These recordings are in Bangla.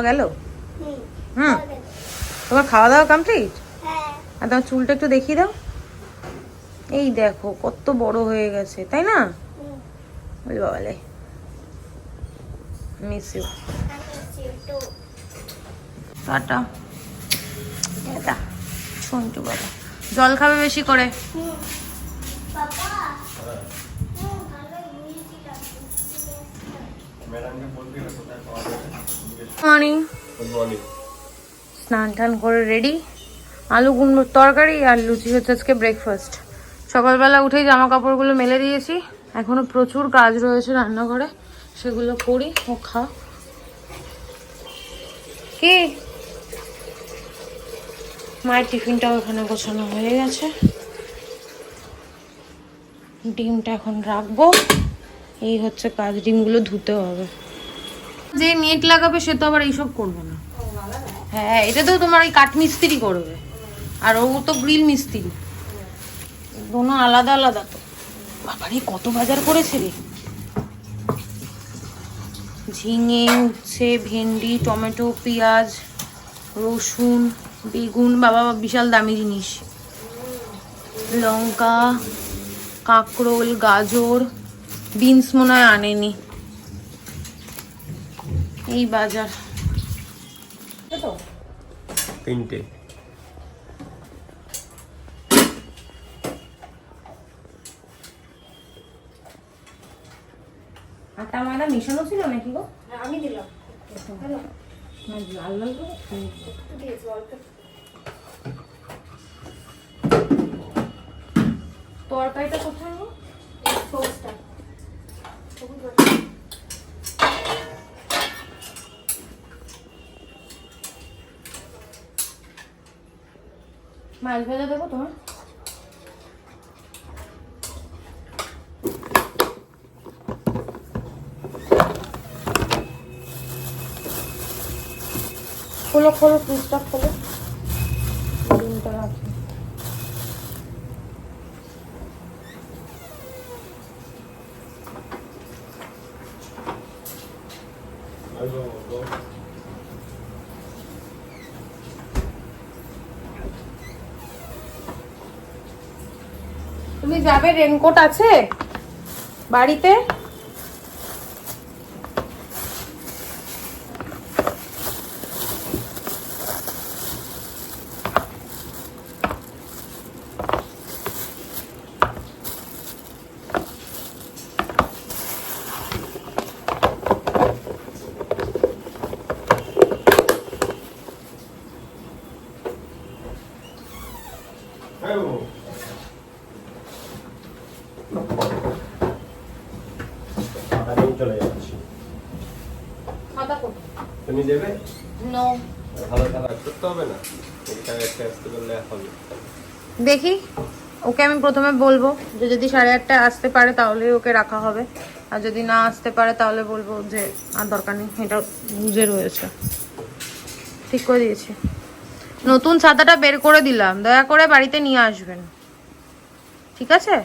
পাওয়া গেল? হুম। তোমার খাওয়া দাওয়া কমপ্লিট হ্যাঁ আর তোমার চুলটা একটু দেখিয়ে দাও। এই দেখো কত বড় হয়ে গেছে তাই না? ওই বাবালে। Miss you tata. এটা সন্টু বাবা। জল খাবে বেশি করে? ম্যাডামকে বলবি কোথায় পাওয়া যাবে? মর্নিং গুড মর্নিং স্নান টান করে রেডি আলু কুমড়োর তরকারি আর লুচি হচ্ছে আজকে ব্রেকফাস্ট সকালবেলা উঠেই জামা কাপড়গুলো মেলে দিয়েছি। এখনও প্রচুর কাজ রয়েছে রান্নাঘরে। সেগুলো করি ও খা। কি? মায়ের টিফিনটাও এখানে গোছানো হয়ে গেছে। ডিমটা এখন রাখব। এই হচ্ছে কাজ ডিমগুলো ধুতে হবে। যে নেট লাগাবে সে তো আবার এইসব করবে না। হ্যাঁ এটা তো তোমার ওই কাঠ মিস্ত্রি করবে। আর ও তো গ্রিল মিস্ত্রি। দোনো আলাদা আলাদা তো। বাবারে, কত বাজার করেছে রে। ঝিঙে উচ্ছে, ভেন্ডি, টমেটো, পেঁয়াজ, রসুন, বেগুন, বাবা, বিশাল দামি জিনিস। লঙ্কা, কাঁকরোল, গাজর, বিনস মনে হয় আনেনি। এই বাজার। তো তিনটে আটা ময়দা মেশানো ছিল নাকি গো? আমি দিলাম। না, লাল লাল তরকারিটা কোথায় গো? সবুজটা সবুজ মাছ ভেজে দেবো তোমার খোলো খোলো ফ্রিজটা খোলো ডিমটা রাখি তুমি যাবে রেনকোট আছে? বাড়িতে আমি চলে যাচ্ছি খাতা কোথায় তুমি দেবে? নো ভালো খারাপ করতে হবে না? এটা একটা আসতে বললে হবে দেখি। ওকে আমি প্রথমে বলব যে যদি সাড়ে আটটায় আসতে পারে তাহলে ওকে রাখা হবে। আর যদি না আসতে পারে তাহলে বলব যে আর দরকার নেই এটা বুঝে রয়েছে। ঠিক করে দিয়েছি। নতুন ছাতাটা বের করে দিলাম দয়া করে বাড়িতে নিয়ে আসবেন। ঠিক আছে?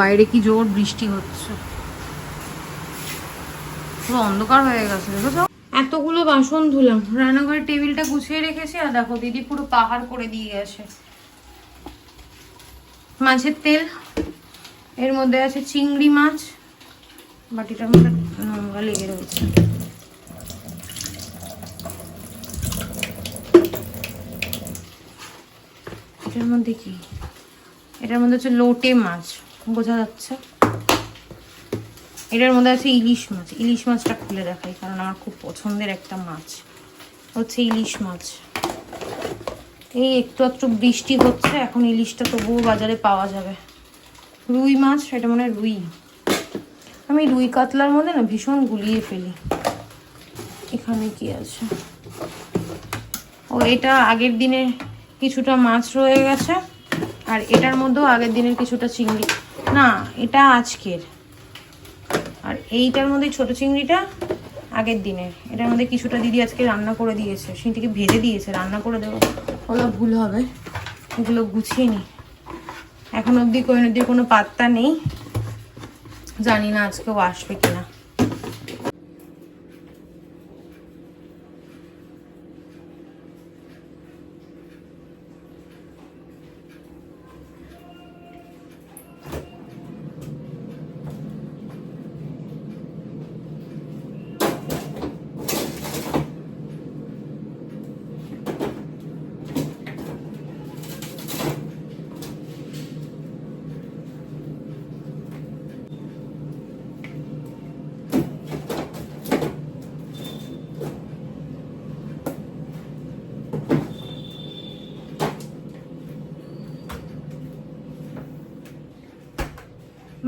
বাইরে কি জোর বৃষ্টি হচ্ছে। পুরো অন্ধকার হয়ে গেছে, দেখেছ? এতগুলো বাসন ধুলাম। রান্নাঘরের টেবিলটা গুছিয়ে রেখেছি, আর দেখো দিদি পুরো পাহাড় করে দিয়ে গেছে। মাছের তেল, এর মধ্যে আছে চিংড়ি মাছ, বাটিটার মধ্যে নোংরা লেগে রয়েছে। এটার মধ্যে কি? এটার মধ্যে হচ্ছে লোটে মাছ, বোঝা যাচ্ছে। এটার মধ্যে আছে ইলিশ মাছ। ইলিশ মাছটা খুলে দেখাই, কারণ আমার খুব পছন্দের একটা মাছ। হচ্ছে ইলিশ মাছ। এই একটু একটু বৃষ্টি হচ্ছে, এখন ইলিশটা তবুও বাজারে পাওয়া যাবে। রুই মাছ এটা মনে রুই। আমি রুই কাতলার মধ্যে না ভীষণ গুলিয়ে ফেলি। এখানে কি আছে? ও, এটা আগের দিনের কিছুটা মাছ রয়ে গেছে, আর এটার মধ্যেও আগের দিনের কিছুটা চিংড়ি। না, এটা আজকের। আর এইটার মধ্যে ছোট চিংড়িটা আগের দিনের। এটার মধ্যে কিছুটা দিদি আজকে রান্না করে দিয়েছে। সেটিকে ভেজে দিয়েছে, রান্না করে দেবো। ওগুলো ভুল হবে। ওগুলো গুছিয়ে নি। এখন অবধি কৈনদির কোনো পাত্তা নেই। জানি না আজকেও আসবে কিনা।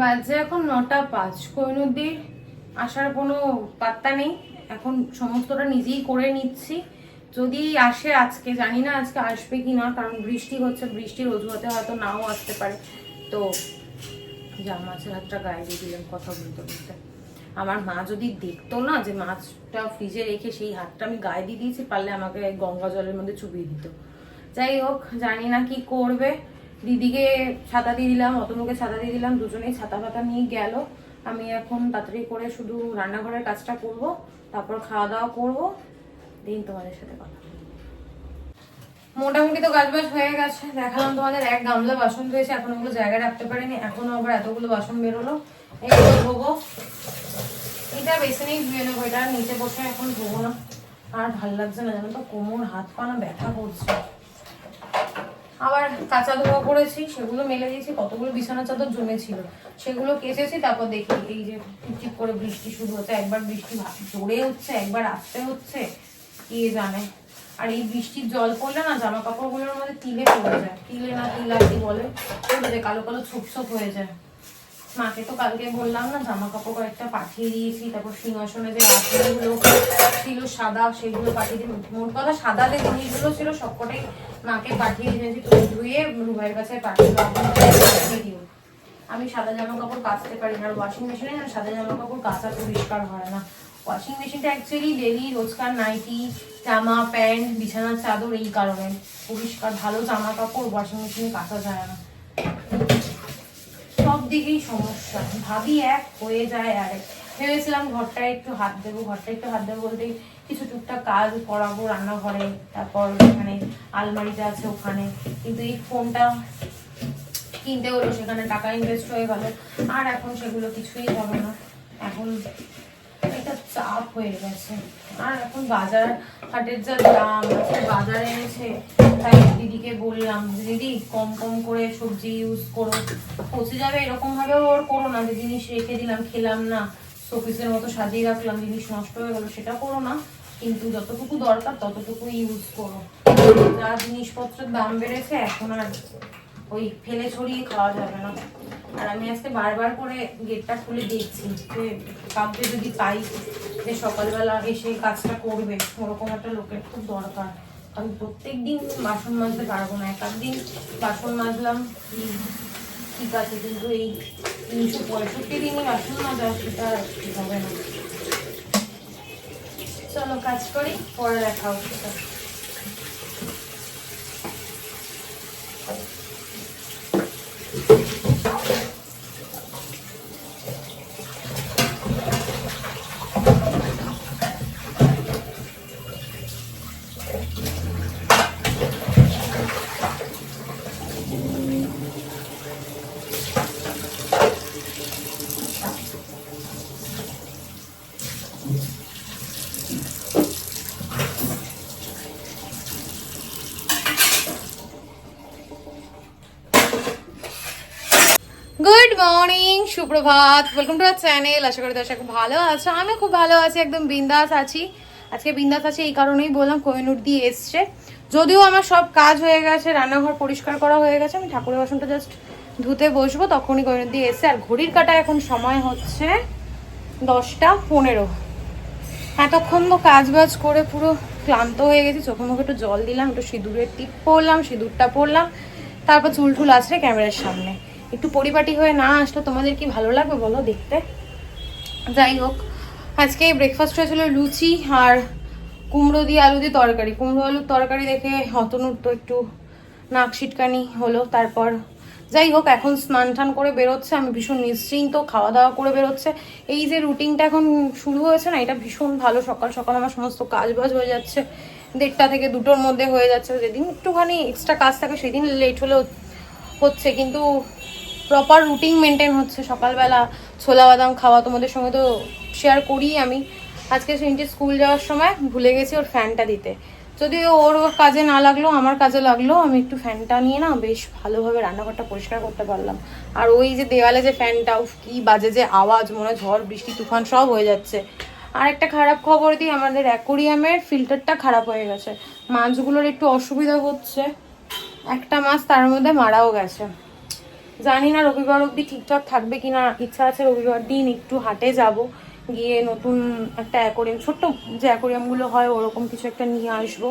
বাজে এখন নটা পাঁচ কৈনদির আসার কোনো পাত্তা নেই। এখন সমস্তটা নিজেই করে নিচ্ছি। যদি আসে আজকে, জানি না আজকে আসবে কি না, কারণ বৃষ্টি হচ্ছে, বৃষ্টির অজুহাতে হয়তো নাও আসতে পারে। তো যা মাছের হাতটা গায়ে দিয়ে দিলাম, কথা বলতে বলতে। আমার মা যদি দেখতো না যে মাছটা ফ্রিজে রেখে সেই হাতটা আমি গায়ে দিয়ে দিয়েছি, পারলে আমাকে গঙ্গা জলের মধ্যে চুবিয়ে দিত। যাই হোক, জানি না কি করবে। দিদিকে ছাতা দিয়ে দিলাম, অতনুকে ছাতা দিয়ে দিলাম, দুজনেই ছাতা ফাতা নিয়ে গেল। আমি এখন তাড়াতাড়ি করে শুধু রান্নাঘরের কাজটা করব, তারপর খাওয়া দাওয়া করব। দিন তোমাদের সাথে কথা মোটামুটি তো গাছ বাজ হয়ে গেছে, দেখালাম তোমাদের এক গামলা বাসন ধুয়েছে এখন ওগুলো জায়গায় রাখতে পারিনি, এখনও আবার এতগুলো বাসন বেরোলো। এগুলো ধোবো এটা বেসিনেই ধুয়ে নেব, এটা নিচে বসে এখন ধোবো না। আর ভালো লাগছে না জানো তো, কোমর, হাত পা না ব্যথা করছে। আবার কাঁচা ধোয়া করেছি, সেগুলো মেলে দিয়েছি, কতগুলো বিছানা চাদর জমেছিল, সেগুলো কেচেছি, তারপর দেখি এই যে টিপ করে বৃষ্টি শুরু হচ্ছে, একবার বৃষ্টি জোরে হচ্ছে, একবার আসতে হচ্ছে, কে জানে? আর এই বৃষ্টির জল পড়লে না জামা কাপড়গুলোর মধ্যে তিলে পড়ে যায়, তিলে না তিল আর কি বলে কালো কালো ছোপ হয়ে যায়। মাকে তো কালকে বললাম না জামা কাপড় কয়েকটা পাঠিয়ে দিয়েছি তারপর সিংহাসনে যে রাখগুলো ছিল সাদা সেগুলো পাঠিয়ে দিই মোট কথা সাদা যে জিনিসগুলো ছিল সবকটাই মাকে পাঠিয়ে দিয়েছি তুমি ধুয়ে রুভাইয়ের কাছে পাঠিয়ে দাও, আমি সাদা জামা কাপড় কাচতে পারি না আর ওয়াশিং মেশিনে না সাদা জামা কাপড় কাচা পরিষ্কার হয় না। ওয়াশিং মেশিনটা অ্যাকচুয়ালি ডেলি রোজকার নাইটি জামা প্যান্ট বিছানার চাদর এই কারণে। পরিষ্কার ভালো জামা কাপড় ওয়াশিং মেশিনে কাচা যায় না। দিকেই সমস্যা। ভাবি এক, হয়ে যায় আরেক। ভেবেছিলাম ঘরটায় একটু হাত দেবো ঘরটা একটু হাত দেবো বলতে কিছু টুকটাক কাজ করাবো রান্নাঘরে, তারপর ওখানে আলমারিটা আছে ওখানে। কিন্তু এই ফোনটা কিনতে হলো, সেখানে টাকা ইনভেস্ট হয়ে গেল। আর এখন সেগুলো কিছুই হবে না। এখন একটা চাপ হয়ে গেছে। আর এখন বাজার হাটের যা দাম বাজার এনেছে তাই দিদিকে বললাম, দিদি, কম কম করে সবজি ইউজ করো। পচে যাবে ওর করো না। যে জিনিস রেখে দিলাম, খেলাম না, শোপিসের মতো সাজিয়ে রাখলাম, জিনিস নষ্ট হয়ে গেল, সেটা করো না। কিন্তু যতটুকু দরকার ততটুকু ইউজ করো। যা জিনিসপত্রের দাম বেড়েছে, এখন আর ওই ফেলে ছড়িয়ে খাওয়া যাবে না। আর আমি আজকে বারবার করে গেটটা খুলে দেখছি যে কাউকে যদি পাই যে সকালবেলা এসে কাজটা করবে, ওরকম একটা লোকের খুব দরকার। আমি প্রত্যেক দিন বাসন মাজতে পারব না। এক আধ দিন বাসন মাজলাম ঠিক আছে, কিন্তু এই তিনশো পঁয়ষট্টি দিনই বাসন মাজা সেটা হবে না। চলো কাজ করি, পরে দেখা হচ্ছে গুড মর্নিং সুপ্রভাত। ওয়েলকাম টু আর চ্যানেল আশা করি দর্শক ভালো আছো। আমি খুব ভালো আছি, একদম বিন্দাস আছি। আজকে বিন্দাস আছি এই কারণেই বললাম কোহিনুর দিয়ে এসছে। যদিও আমার সব কাজ হয়ে গেছে, রান্নাঘর পরিষ্কার করা হয়ে গেছে, আমি ঠাকুরের বাসনটা জাস্ট ধুতে বসবো, তখনই কোহিনুর দিয়ে এসছে। আর ঘড়ির কাটা এখন সময় হচ্ছে দশটা পনেরো। এতক্ষণ তো কাজ বাজ করে পুরো ক্লান্ত হয়ে গেছি চোখে মুখে একটু জল দিলাম, একটু সিঁদুরের টিপ পরলাম সিঁদুরটা পরলাম তারপর চুল টুল আসলে ক্যামেরার সামনে। একটু পরিপাটি হয়ে না আসলে তোমাদের কি ভালো লাগবে বলো দেখতে? যাই হোক, আজকে ব্রেকফাস্ট হয়েছিল লুচি আর কুমড়ো দিয়ে আলু দিয়ে তরকারি। কুমড়ো আলুর তরকারি দেখে হতনুর তো একটু নাক সিটকানি হলো, তারপর যাই হোক, এখন স্নান টান করে বেরোচ্ছে, আমি ভীষণ নিশ্চিন্ত খাওয়া দাওয়া করে বেরোচ্ছে। এই যে রুটিনটা এখন শুরু হয়েছে না, এটা ভীষণ ভালো, সকাল সকাল আমার সমস্ত কাজ বাজ হয়ে যাচ্ছে। দেড়টা থেকে দুটোর মধ্যে হয়ে যাচ্ছে, যেদিন একটুখানি এক্সট্রা কাজ থাকে, সেদিন লেট হলেও হচ্ছে, কিন্তু প্রপার রুটিন মেনটেন হচ্ছে। সকালবেলা ছোলা বাদাম খাওয়া তোমাদের সঙ্গে তো শেয়ার করি আমি। আজকে সিনটি স্কুল যাওয়ার সময় ভুলে গেছি ওর ফ্যানটা দিতে। যদিও ওর কাজে না লাগল আমার কাজে লাগল আমি একটু ফ্যানটা নিয়ে না বেশ ভালোভাবে রান্নাঘরটা পরিষ্কার করতে পারলাম। আর ওই যে দেওয়ালে যে ফ্যানটা উফ, কি বাজে যে আওয়াজ মনে ঝড় বৃষ্টি তুফান সব হয়ে যাচ্ছে। আর একটা খারাপ খবর দিই আমাদের অ্যাকোরিয়ামের ফিল্টারটা খারাপ হয়ে গেছে। মাছগুলোর একটু অসুবিধা হচ্ছে। একটা মাছ তার মধ্যে মারাও গেছে। জানি না, রবিবার অবধি ঠিকঠাক থাকবে কিনা, ইচ্ছা আছে রবিবার দিন একটু হাটে যাব, গিয়ে নতুন একটা অ্যাকোরিয়াম ছোট্ট যে অ্যাকোরিয়ামগুলো হয়, ওরকম কিছু একটা নিয়ে আসব।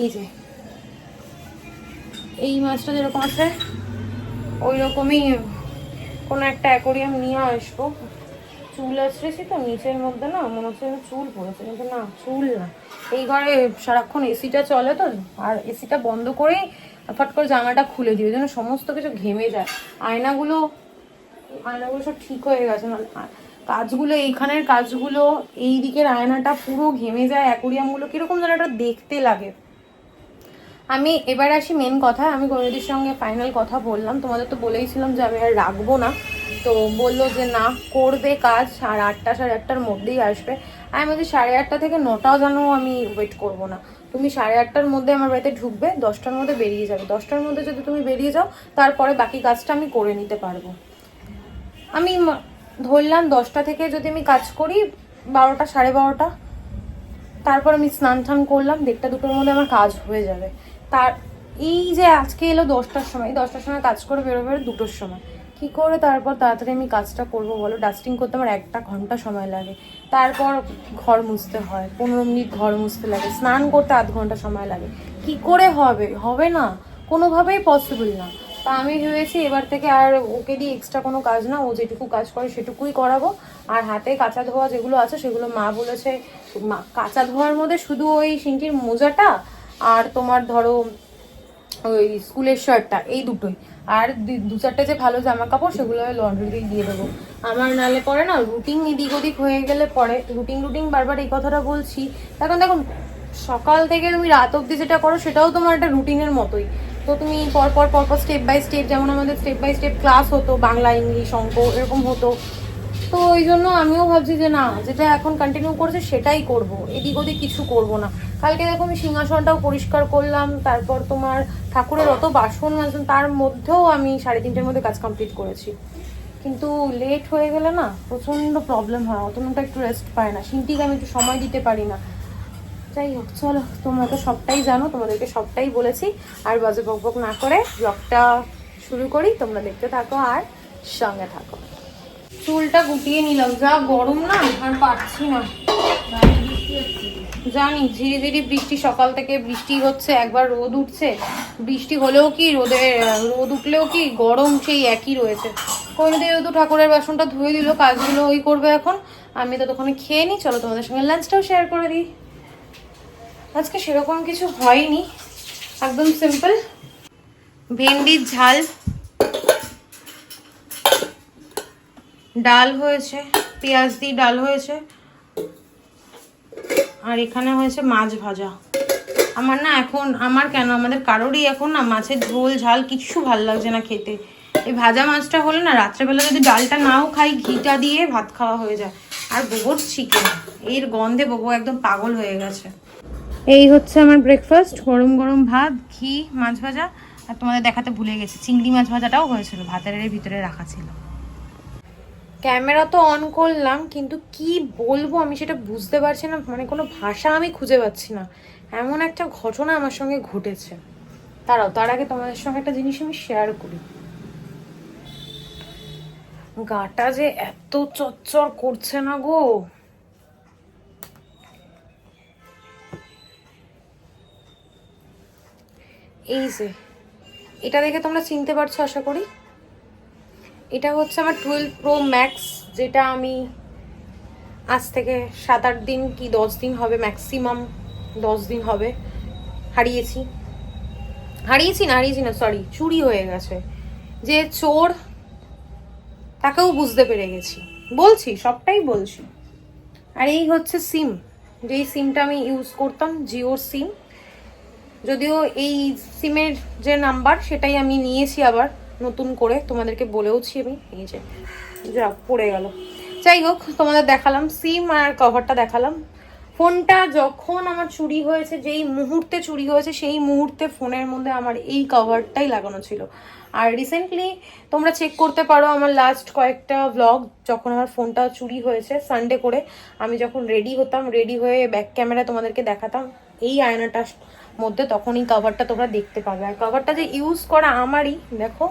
এই যে। এই মাছটা যেরকম আছে ওই রকমই কোনো একটা অ্যাকোরিয়াম নিয়ে আসব। চুল আসতেছি তো, নিচের মধ্যে না, মনে হচ্ছে চুল পড়েছে, কিন্তু না, চুল না। এই ঘরে সারাক্ষণ এসিটা চলে তো, আর এসিটা বন্ধ করেই ফট করে জামাটা খুলে দিই যেন সমস্ত কিছু ঘেমে যায়। আয়নাগুলো আয়নাগুলো সব ঠিক হয়ে গেছে না কাজগুলো, এইখানের কাজগুলো, এই দিকের আয়নাটা পুরো ঘেমে যায়, অ্যাকোরিয়ামগুলো কীরকম যেন একটা দেখতে লাগে। আমি এবার আসি মেন কথা আমি গণিতের সঙ্গে ফাইনাল কথা বললাম। তোমাদের তো বলেইছিলাম যে আমি আর রাখব না। তো বলল যে, না, করবে কাজ সাড়ে আটটা সাড়ে আটটার মধ্যেই আসবে। আমি বলছি, সাড়ে আটটা থেকে নটাও যেন আমি ওয়েট করব না। তুমি সাড়ে আটটার মধ্যে আমার বাড়িতে ঢুকবে, দশটার মধ্যে বেরিয়ে যাবে। দশটার মধ্যে যদি তুমি বেরিয়ে যাও, তারপরে বাকি কাজটা আমি করে নিতে পারব। আমি ধরলাম দশটা থেকে যদি আমি কাজ করি, বারোটা, সাড়ে বারোটা। তারপর আমি স্নান টান করলাম, দেড়টা দুটোর মধ্যে আমার কাজ হয়ে যাবে। তার, এই যে আজকে এলো দশটার সময় দশটার সময় কাজ করে বেরোবে দুটোর সময়। কি করে তারপর তাড়াতাড়ি আমি কাজটা করব বলো? ডাস্টিং করতে আমার একটা ঘণ্টা সময় লাগে। তারপর ঘর মুছতে হয়, পনেরো মিনিট ঘর মুছতে লাগে, স্নান করতে আধ ঘণ্টা সময় লাগে। কি করে হবে? হবে না। কোনোভাবেই পসিবল না। তা আমি ভেবেছি এবার থেকে আর ওকে দিয়ে এক্সট্রা কোনো কাজ না, ও যেটুকু কাজ করে সেটুকুই করাবো। আর হাতে কাঁচা ধোয়া যেগুলো আছে, সেগুলো মা বলেছে, মা, কাঁচা ধোয়ার মধ্যে শুধু ওই সিঙ্কির মোজাটা আর তোমার ধরো ওই স্কুলের শার্টটা এই দুটোই। আর দু- চারটে যে ভালো জামা কাপড় সেগুলো লন্ড্রিতে দিয়ে দেবো। আমার নালে পরে না রুটিন এদিক ওদিক হয়ে গেলে পরে রুটিন রুটিন বারবার এই কথাটা বলছি। এখন দেখুন, সকাল থেকে তুমি রাত অবধি যেটা করো, সেটাও তোমার একটা রুটিনের মতোই। তো তুমি পরপর পরপর স্টেপ বাই স্টেপ যেমন আমাদের স্টেপ বাই স্টেপ ক্লাস হতো, বাংলা, ইংলিশ, অঙ্ক, এরকম হতো। তো ওই জন্য আমিও ভাবছি যে না, যেটা এখন কন্টিনিউ করছে সেটাই করব। এদিক ওদিক কিছু করব না। কালকে দেখো আমি সিংহাসনটাও পরিষ্কার করলাম, তারপর তোমার ঠাকুরের অত বাসন মাজলাম তার মধ্যেও আমি সাড়ে তিনটের মধ্যে কাজ কমপ্লিট করেছি। কিন্তু লেট হয়ে গেলে না প্রচণ্ড প্রবলেম হয়, অতটা একটু রেস্ট পায় না। সিনটিকে আমি একটু সময় দিতে পারি না। যাই হোক, চলো, তোমরা তো সবটাই জানো, তোমাদেরকে সবটাই বলেছি। আর বাজে বক বক না করে ব্লগটা শুরু করি। তোমরা দেখতে থাকো আর সঙ্গে থাকো। চুলটা গুটিয়ে নিলাম। যা গরম না, আর পারছি না। জানি ধীরে ধীরে বৃষ্টি, সকাল থেকে বৃষ্টি হচ্ছে, একবার রোদ উঠছে। বৃষ্টি হলেও কি রোদে, রোদ উঠলেও কি গরম সেই একই রয়েছে। কোনো কোনোদিন যেহেতু ঠাকুরের বাসনটা ধুয়ে দিল, কাজগুলো ওই করবে এখন। আমি তো তখন খেয়ে নিই, চলো তোমাদের সঙ্গে লাঞ্চটাও শেয়ার করে দিই। আজকে সেরকম কিছু হয়নি, একদম সিম্পল ভেন্ডির ঝাল। ডাল হয়েছে, পেঁয়াজ দিয়ে ডাল হয়েছে, আর এখানে হয়েছে মাছ ভাজা। আমার না এখন, আমার কেন, আমাদের কারোরই এখন না মাছের ঝোল, ঝাল কিচ্ছু ভালো লাগছে না খেতে। এই ভাজা মাছটা হলে না রাত্রেবেলা যদি ডালটা নাও খাই, ঘিটা দিয়ে ভাত খাওয়া হয়ে যায়। আর গোবর চিকেন এর গন্ধে ববো একদম পাগল হয়ে গেছে। এই হচ্ছে আমার ব্রেকফাস্ট গরম গরম ভাত, ঘি, মাছ ভাজা। আর তোমাদের দেখাতে ভুলে গেছি, চিংড়ি মাছ ভাজাটাও হয়েছিল, ভাতের ভিতরে রাখা ছিল। ক্যামেরা তো অন করলাম, কিন্তু কি বলব আমি সেটা বুঝতে পারছি না মানে কোনো ভাষা আমি খুঁজে পাচ্ছি না। এমন একটা ঘটনা আমার সঙ্গে ঘটেছে। তারাও তার আগে তোমাদের সঙ্গে একটা জিনিস আমি শেয়ার করি। গাটা যে এত চচ্চর করছে না গো। এই যে, এটা দেখে তোমরা চিনতে পারছ আশা করি? এটা হচ্ছে আমার টুয়েলভ প্রো ম্যাক্স যেটা আমি আজ থেকে সাত আট দিন কি দশ দিন হবে ম্যাক্সিমাম দশ দিন হবে। হারিয়েছি। হারিয়েছি না হারিয়েছি না সরি চুরি হয়ে গেছে। যে চোর, তাকেও বুঝতে পেরে গেছি। বলছি, সবটাই বলছি। আর এই হচ্ছে সিম যেই সিমটা আমি ইউজ করতাম, জিওর সিম যদিও এই সিমের যে নাম্বার সেটাই আমি নিয়েছি আবার। নতুন করে তোমাদেরকে বলেওছি আমি, এই যে, যা, পড়ে গেল। যাই হোক, তোমাদের দেখালাম সিম আর কভারটা দেখালাম। ফোনটা যখন আমার চুরি হয়েছে, যেই মুহূর্তে চুরি হয়েছে, সেই মুহূর্তে ফোনের মধ্যে আমার এই কভারটাই লাগানো ছিল। আর রিসেন্টলি তোমরা চেক করতে পারো আমার লাস্ট কয়েকটা ব্লগ যখন আমার ফোনটা চুরি হয়েছে সানডে করে, আমি যখন রেডি হতাম রেডি হয়ে ব্যাক ক্যামেরায় তোমাদেরকে দেখাতাম, এই আয়নাটার মধ্যে তখন এই কভারটা তোমরা দেখতে পাবে। আর কভারটা যে ইউজ করা আমারই, দেখো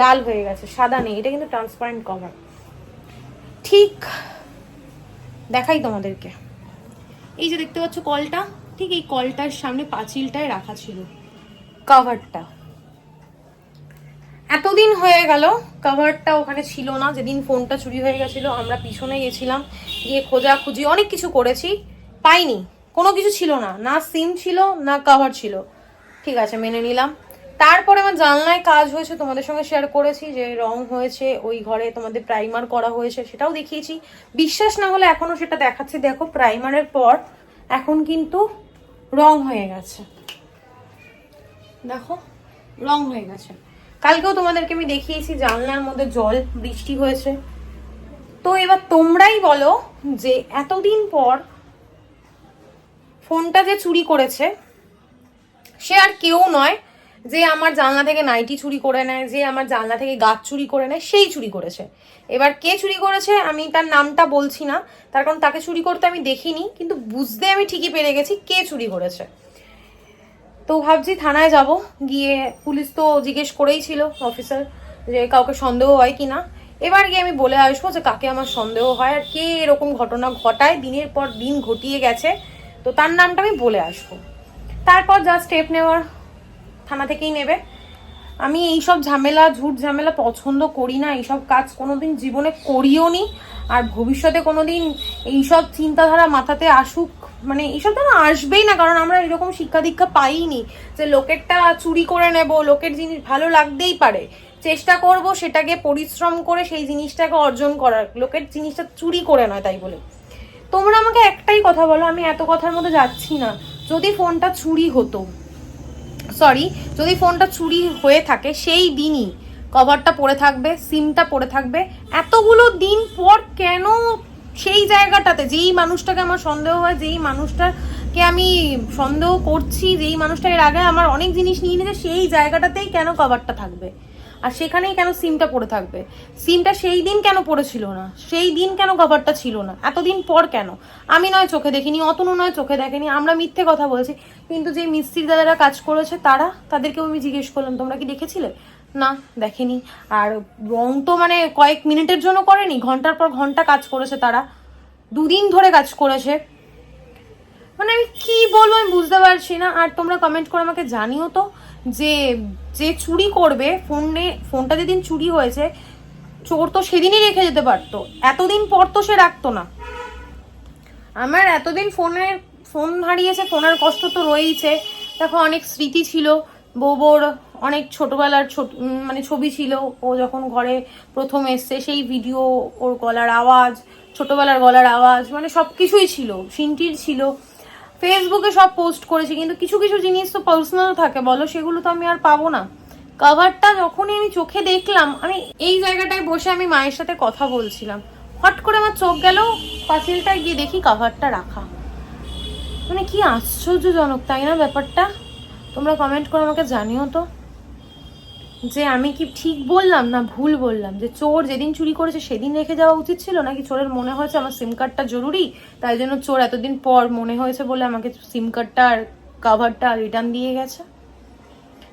লাল হয়ে গেছে, সাদা নেই, এটা কিন্তু ট্রান্সপারেন্ট কভার ঠিক, দেখাই তোমাদেরকে। এই যে দেখতে পাচ্ছ কলটা, ঠিক এই কলটার সামনে পাঁচিলটায় রাখা ছিল কভারটা এতদিন হয়ে গেল কভারটা ওখানে ছিল না, যেদিন ফোনটা চুরি হয়ে গেছিল, আমরা পিছনে গেছিলাম, গিয়ে খোঁজাখুঁজি, অনেক কিছু করেছি, পাইনি। কোনো কিছু ছিল না না সিম ছিল, না কভার ছিল। ঠিক আছে, মেনে নিলাম। তারপরে আমার জানলায় কাজ হয়েছে, তোমাদের সঙ্গে শেয়ার করেছি যে রং হয়েছে, ওই ঘরে তোমাদের প্রাইমার করা হয়েছে, সেটাও দেখিয়েছি। বিশ্বাস না হলে এখনও সেটা দেখাচ্ছি। দেখো প্রাইমারের পর এখন কিন্তু রং হয়ে গেছে। দেখো, রং হয়ে গেছে। কালকেও তোমাদেরকে আমি দেখিয়েছি, জানলার মধ্যে জল, বৃষ্টি হয়েছে। তো এবার তোমরাই বলো যে এতদিন পর ফোনটা যে চুরি করেছে, সে আর কেউ নয় যে আমার জানলা থেকে নাইটি চুরি করে নেয়, যে আমার জানলা থেকে গাছ চুরি করে নেয়, সেই চুরি করেছে। এবার কে চুরি করেছে আমি তার নামটা বলছি না, তার কারণ তাকে চুরি করতে আমি দেখিনি, কিন্তু বুঝতে আমি ঠিকই পেরে গেছি কে চুরি করেছে। তো ভাবছি থানায় যাব, গিয়ে পুলিশ তো জিজ্ঞেস করেই ছিল অফিসার যে কাউকে সন্দেহ হয় কি না এবার গিয়ে আমি বলে আসব যে কাকে আমার সন্দেহ হয় আর কে এরকম ঘটনা ঘটায়, দিনের পর দিন ঘটিয়ে গেছে। তো তার নামটা আমি বলে আসব। তারপর যা স্টেপ নেওয়ার থানা থেকেই নেবে। আমি এইসব ঝামেলা, ঝুট ঝামেলা পছন্দ করি না, এইসব কাজ কোনোদিন জীবনে করিও নি। আর ভবিষ্যতে কোনোদিন এইসব চিন্তাধারা মাথাতে আসুক মানে এইসব তো আসবেই না, কারণ আমরা এরকম শিক্ষা দীক্ষা পাইনি যে লোকেরটা চুরি করে নেব, লোকের জিনিস ভালো লাগতেই পারে। চেষ্টা করব সেটাকে পরিশ্রম করে সেই জিনিসটাকে অর্জন করার। লোকের জিনিসটা চুরি করে নয় তাই বলে। তোমরা আমাকে একটাই কথা বলো, আমি এত কথার মধ্যে যাচ্ছি না। যদি ফোনটা চুরি হতো সরি যদি ফোনটা চুরি হয়ে থাকে, সেই দিনই কভারটা পড়ে থাকবে, সিমটা পড়ে থাকবে। এতগুলো দিন পর কেন সেই জায়গাটাতে, যেই মানুষটাকে আমার সন্দেহ হয়, যেই মানুষটাকে আমি সন্দেহ করছি, যেই মানুষটা এর আগে আমার অনেক জিনিস নিয়ে নিয়েছে, সেই জায়গাটাতেই কেন কভারটা থাকবে? আর সেখানেই কেন সিমটা পড়ে থাকবে? সিমটা সেই দিন কেন পড়েছিল না? সেই দিন কেন কভারটা ছিল না? এতদিন পর কেন? আমি নয় চোখে দেখিনি, অতনু নয় চোখে দেখেনি, আমরা মিথ্যে কথা বলছি। কিন্তু যে মিস্ত্রি দাদারা কাজ করেছে, তারা? তাদেরকেও আমি জিজ্ঞেস করলাম, তোমরা কি দেখেছিলে? না, দেখেনি। আর রং তো মানে কয়েক মিনিটের জন্য করেনি, ঘণ্টার পর ঘণ্টা কাজ করেছে তারা। দুদিন ধরে কাজ করেছে। মানে আমি কি বলব আমি বুঝতে পারছি না। আর তোমরা কমেন্ট করে আমাকে জানিও তো যে যে চুরি করবে ফোনে ফোনটা যেদিন চুরি হয়েছে, চোর তো সেদিনই রেখে যেতে পারতো। এতদিন পর তো সে রাখতো না। আমার এতদিন ফোনের ফোন হারিয়েছে ফোনের কষ্ট তো রয়েইছে। দেখো, অনেক স্মৃতি ছিল। বৌবোর অনেক ছোটবেলার ছোট মানে ছবি ছিল। ও যখন ঘরে প্রথম এসছে, সেই ভিডিও ওর গলার আওয়াজ, ছোটবেলার গলার আওয়াজ মানে সব কিছুই ছিল। সিনটির ছিল। ফেসবুকে সব পোস্ট করেছি, কিন্তু কিছু কিছু জিনিস তো পার্সোনাল থাকে, বলো, সেগুলো তো আমি আর পাবো না। কভারটা যখনই আমি চোখে দেখলাম, আমি এই জায়গাটায় বসে আমি মায়ের সাথে কথা বলছিলাম। হট করে আমার চোখ গেল, পাঁচিলটায় গিয়ে দেখি কভারটা রাখা। মানে কি আশ্চর্যজনক, তাই না ব্যাপারটা? তোমরা কমেন্ট করে আমাকে জানিও তো। যে আমি কি ঠিক বললাম না ভুল বললাম? যে চোর যেদিন চুরি করেছে সেদিন রেখে যাওয়া উচিত ছিল? নাকি চোরের মনে হয়েছে আমার সিম কার্ডটা জরুরি? তাই জন্য চোর এতদিন পর মনে হয়েছে বলে আমাকে সিম কার্ডটা আর কাভারটা রিটার্ন দিয়ে গেছে?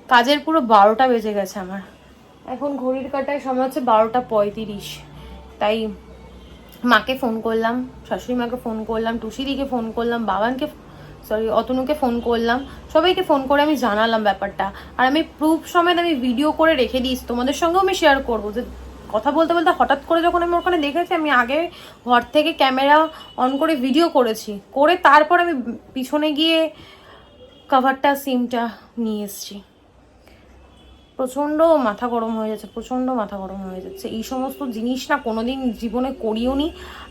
কাজের পুরো বারোটা বেজে গেছে আমার। এখন ঘড়ির কাটায় সময় হচ্ছে বারোটা পঁয়ত্রিশ। তাই মাকে ফোন করলাম, শাশুড়ি মাকে ফোন করলাম, টুসিদিকে ফোন করলাম, বাবানকে সরি অতনুকে ফোন করলাম। সবাইকে ফোন করে আমি জানালাম ব্যাপারটা। আর আমি প্রুফ সমেত আমি ভিডিও করে রেখে দিস তোমাদের সঙ্গেও আমি শেয়ার করব যে কথা বলতে বলতে হঠাৎ করে যখন আমি ওখানে দেখেছি, আমি আগে ঘর থেকে ক্যামেরা অন করে ভিডিও করেছি। করে তারপর আমি পিছনে গিয়ে কভারটা সিমটা নিয়ে এসেছি। প্রচণ্ড মাথা গরম হয়ে যাচ্ছে, প্রচণ্ড মাথা গরম হয়ে যাচ্ছে। এই সমস্ত জিনিস না কোনোদিন জীবনে করিও নি।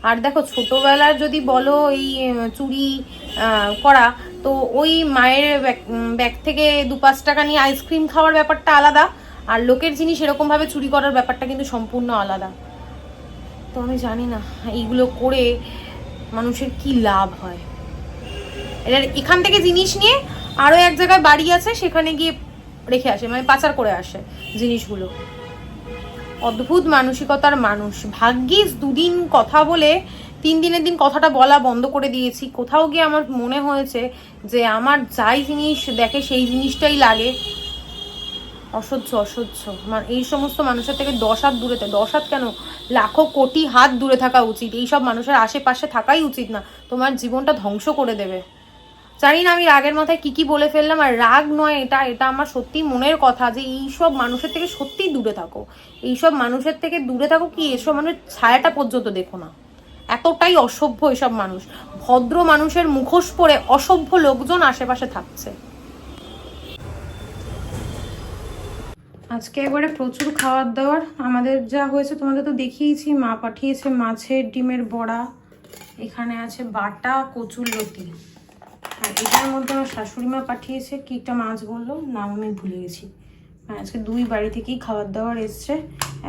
আর দেখো, ছোটোবেলার যদি বলো এই চুরি করা, তো ওই মায়ের ব্যাগ থেকে দু পাঁচ টাকা নিয়ে আইসক্রিম খাওয়ার ব্যাপারটা আলাদা। আর লোকের জিনিস এরকমভাবে চুরি করার ব্যাপারটা কিন্তু সম্পূর্ণ আলাদা। তো আমি জানি না, এইগুলো করে মানুষের কি লাভ হয়? এখান থেকে জিনিস নিয়ে আরও এক জায়গায় বাড়ি আছে, সেখানে গিয়ে রেখে আসে মানে পাচার করে আসে জিনিসগুলো। অদ্ভুত মানসিকতার মানুষ। ভাগ্যিস দুদিন কথা বলে তিন দিনের দিন কথাটা বলা বন্ধ করে দিয়েছি। কোথাও গিয়ে আমার মনে হয়েছে যে আমার যাই জিনিস দেখে সেই জিনিসটাই লাগে। অসহ্য অসহ্য। মানে এই সমস্ত মানুষের থেকে দশ হাত দূরে দশ হাত কেন? লাখো কোটি হাত দূরে থাকা উচিত। এইসব মানুষের আশেপাশে থাকাই উচিত না। তোমার জীবনটা ধ্বংস করে দেবে। জানি না আমি রাগের মাথায় কি কি বলে ফেললাম, আর রাগ নয় এটা এটা আমার সত্যি মনের কথা যে এইসব মানুষের থেকে সত্যিই দূরে থাকো। এইসব মানুষের থেকে দূরে থাকো কি এসব মানুষের ছায়াটা পর্যন্ত দেখো না। এতটাই অসভ্য এসব মানুষ। ভদ্র মানুষের মুখোশ পরে অসভ্য লোকজন আশেপাশে থাকছে। আজকে একবারে প্রচুর খাবার দাবার আমাদের যা হয়েছে তোমাদের তো দেখিয়েছি, মা পাঠিয়েছে মাছের, ডিমের বড়া, এখানে আছে বাটা, কচুর লতি আর এটার মধ্যে আমার শাশুড়ি মা পাঠিয়েছে কি একটা মাছ বলল, নাম আমি ভুলে গেছি। মানে আজকে দুই বাড়ি থেকেই খাবার দাবার এসছে,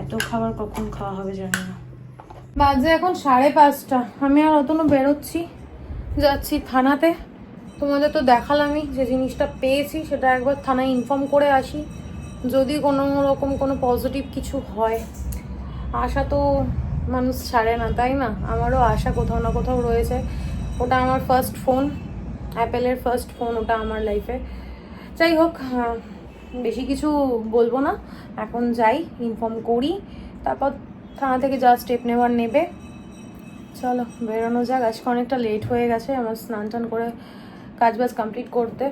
এত খাবার কখন খাওয়া হবে জানি না। বাজে এখন সাড়ে পাঁচটা, আমি আর অতনও বেরোচ্ছি, যাচ্ছি থানাতে। তোমাদের তো দেখালামই যে জিনিসটা পেয়েছি, সেটা একবার থানায় ইনফর্ম করে আসি। যদি কোনো রকম কোনো পজিটিভ কিছু হয়, আশা তো মানুষ ছাড়ে না, তাই না? আমারও আশা কোথাও না কোথাও রয়েছে। ওটা আমার ফার্স্ট ফোন অ্যাপেলের ফার্স্ট ফোন ওটা আমার লাইফে যাই হোক বেশি কিছু বলব না। এখন যাই ইনফর্ম করি। তারপর থানা থেকে যা স্টেপ নেওয়ার নেবে। চলো, বেরোনো যাক। আজকে অনেকটা লেট হয়ে গেছে আমার স্নান টান করে কাজ বাজ কমপ্লিট করতে।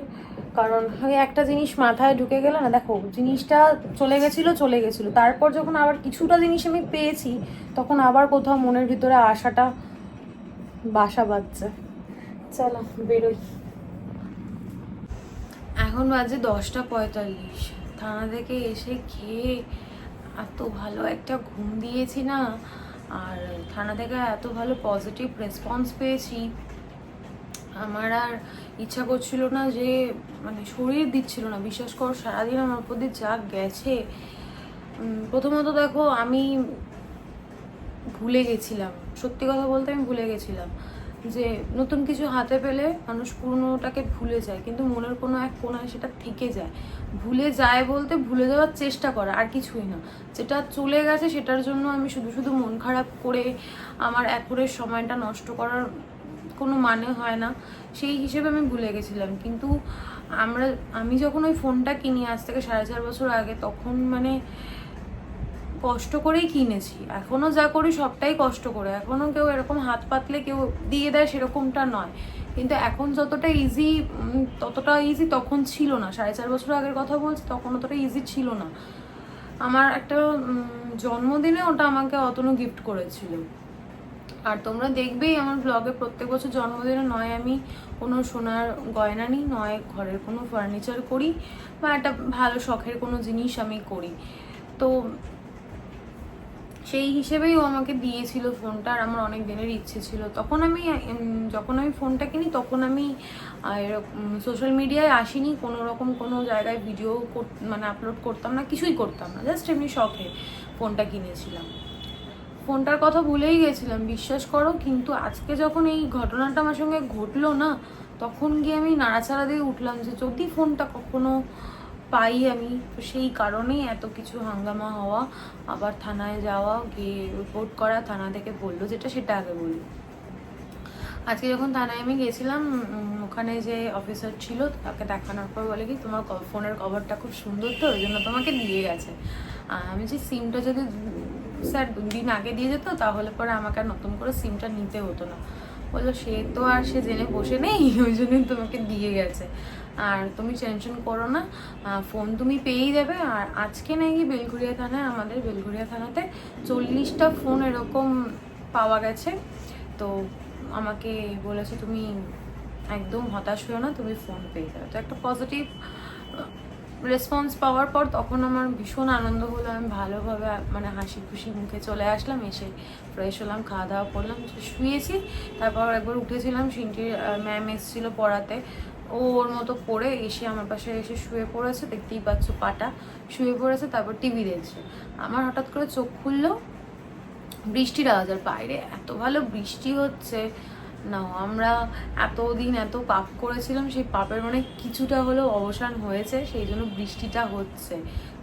কারণ একটা জিনিস মাথায় ঢুকে গেলে না, দেখো, জিনিসটা চলে গেছিল চলে গেছিল। তারপর যখন আবার কিছুটা জিনিস আমি পেয়েছি, তখন আবার কোথাও মনের ভিতরে আশাটা বাসা বাঁধছে। চলো, বেরোই। এখন বাজে দশটা পঁয়তাল্লিশ। থানা থেকে এসে খেয়ে এত ভালো একটা ঘুম দিয়েছি না, আর থানা থেকে এত ভালো পজিটিভ রেসপন্স পেয়েছি। আমার আর ইচ্ছা করছিল না যে মানে শরীর দিচ্ছিল না। বিশ্বাস কর, সারাদিন আমার উপর দিয়ে যা গেছে প্রথমত দেখো আমি ভুলে গেছিলাম। সত্যি কথা বলতে আমি ভুলে গেছিলাম। যে নতুন কিছু হাতে পেলে মানুষ পুরনোটাকে ভুলে যায়, কিন্তু মনের কোনো এক কোনায় সেটা থেকে যায়। ভুলে যায় বলতে ভুলে যাওয়ার চেষ্টা করা, আর কিছুই না। যেটা চলে গেছে সেটার জন্য আমি শুধু শুধু মন খারাপ করে আমার একুরের সময়টা নষ্ট করার কোনো মানে হয় না। সেই হিসেবে আমি ভুলে গেছিলাম। কিন্তু আমরা, আমি যখন ওই ফোনটা কিনি আজ থেকে সাড়ে চার বছর আগে, তখন মানে কষ্ট করেই কিনেছি। এখনও যা করি সবটাই কষ্ট করে। এখনও কেউ এরকম হাত পাতলে কেউ দিয়ে দেয় সেরকমটা নয়। কিন্তু এখন যতটা ইজি ততটা ইজি তখন ছিল না। সাড়ে চার বছর আগের কথা বলছি, তখন অতটা ইজি ছিল না। আমার একটা জন্মদিনে ওটা আমাকে অতনু গিফট করেছিল। আর তোমরা দেখবেই আমার ব্লগে প্রত্যেক বছর জন্মদিনে নয় আমি কোনো সোনার গয়না নিই, নয় ঘরের কোনো ফার্নিচার করি বা একটা ভালো শখের কোনো জিনিস আমি করি। তো সেই হিসেবেই ও আমাকে দিয়েছিল ফোনটা আর আমার অনেক দিনের ইচ্ছে ছিল। তখন আমি যখন আমি ফোনটা কিনি তখন আমি এরকম সোশ্যাল মিডিয়ায় আসিনি। কোনো রকম কোনো জায়গায় ভিডিও মানে আপলোড করতাম না, কিছুই করতাম না। জাস্ট এমনি শখে ফোনটা কিনেছিলাম। ফোনটার কথা ভুলেই গেছিলাম, বিশ্বাস করো। কিন্তু আজকে যখন এই ঘটনাটা আমার সঙ্গে ঘটলো না, তখন গিয়ে আমি নাড়াচাড়া দিয়ে উঠলাম যে যদি ফোনটা কখনো পাই আমি। তো সেই কারণেই এত কিছু হাঙ্গামা হওয়া, আবার থানায় যাওয়া, গিয়ে রিপোর্ট করা, থানা থেকে বলল যেটা সেটা আগে বলি আজকে যখন থানায় আমি গেছিলাম ওখানে যে অফিসার ছিল, তাকে দেখানোর পর বলে কি, তোমার ফোনের কভারটা খুব সুন্দর তো, ওই জন্য তোমাকে দিয়ে গেছে। আমি যে সিমটা যদি, স্যার দিন আগে দিয়ে যেত, তাহলে পরে আমাকে আর নতুন করে সিমটা নিতে হতো না। বলল, সে তো আর সে জেনে বসে নেই, ওই জন্যই তোমাকে দিয়ে গেছে। আর তুমি টেনশন করো না ফোন তুমি পেয়েই যাবে আর আজকে নাকি বেলঘুরিয়া থানায়, আমাদের বেলঘুরিয়া থানাতে চল্লিশটা ফোন এরকম পাওয়া গেছে। তো আমাকে বলেছে তুমি একদম হতাশ হয়েও না, তুমি ফোন পেয়ে যাবে। তো একটা পজিটিভ রেসপন্স পাওয়ার পর তখন আমার ভীষণ আনন্দ হলো। আমি ভালোভাবে মানে হাসি খুশি মুখে চলে আসলাম, এসে ফ্রেশ হলাম, খাওয়া দাওয়া করলাম শুয়েছি। তারপর একবার উঠেছিলাম সিনটির ম্যাম এসেছিল পড়াতে। ও ওর মতো পড়ে এসে আমার পাশে এসে শুয়ে পড়েছে, দেখতেই পাচ্ছ পাটা। শুয়ে পড়েছে, তারপর টিভি দেখছে। আমার হঠাৎ করে চোখ খুললো, বৃষ্টির আওয়াজ। আর বাইরে এত ভালো বৃষ্টি হচ্ছে। না, আমরা এতদিন এত পাপ করেছিলাম, সেই পাপের মানে কিছুটা হলেও অবসান হয়েছে, সেই জন্য বৃষ্টিটা হচ্ছে।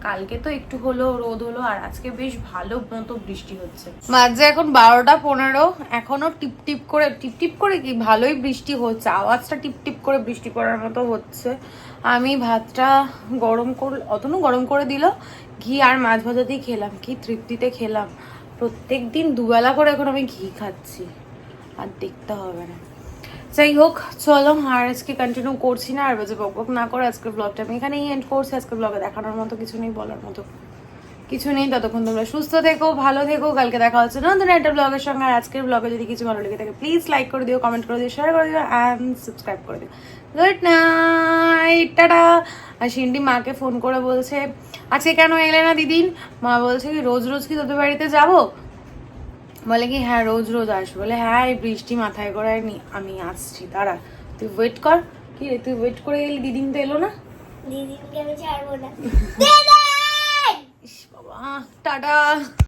কালকে তো একটু হলো রোদ হলো, আর আজকে বেশ ভালো মতো বৃষ্টি হচ্ছে। মাঝে এখন বারোটা পনেরো, এখনও টিপ টিপ করে, টিপ টিপ করে কি ভালোই বৃষ্টি হচ্ছে, আওয়াজটা টিপ টিপ করে বৃষ্টি পড়ার মতো হচ্ছে। আমি ভাতটা গরম কর, অতনু গরম করে দিল, ঘি আর মাছ ভাজা দিয়ে খেলাম, কি তৃপ্তিতে খেলাম। প্রত্যেক দিন দুবেলা করে এখন আমি ঘি খাচ্ছি, আর দেখতে হবে না। যাই হোক, চলো, আর আজকে কন্টিনিউ করছি না, আর বাজে বক বক না করে আজকের ব্লগটা আমি এখানেই এন্ড করছি। আজকের ব্লগে দেখানোর মতো কিছু নেই, বলার মতো কিছু নেই। ততক্ষণ তোমরা সুস্থ থেকো, ভালো থেকো, কালকে দেখা হচ্ছে নতুন একটা ব্লগের সঙ্গে। আর আজকের ব্লগে যদি কিছু ভালো লেগে থাকে প্লিজ লাইক করে দিও কমেন্ট করে দিও শেয়ার করে দিও অ্যান্ড সাবস্ক্রাইব করে দিও। Good night tata. আর সিন্ডি মাকে ফোন করে বলছে, আজকে কেন এলে না দিদিন? মা বলছে কি, রোজ রোজ কি তোদের বাড়িতে যাব? বলে কি হ্যাঁ রোজ রোজ আস বলে হ্যাঁ এই বৃষ্টি মাথায় করে নি আমি আসছি দাঁড়া। তুই ওয়েট কর। কি রে তুই ওয়েট করে গেলি দিদিন তো এলো না? দিদিনকে আমি ছাড়বো না। বাবা টাটা।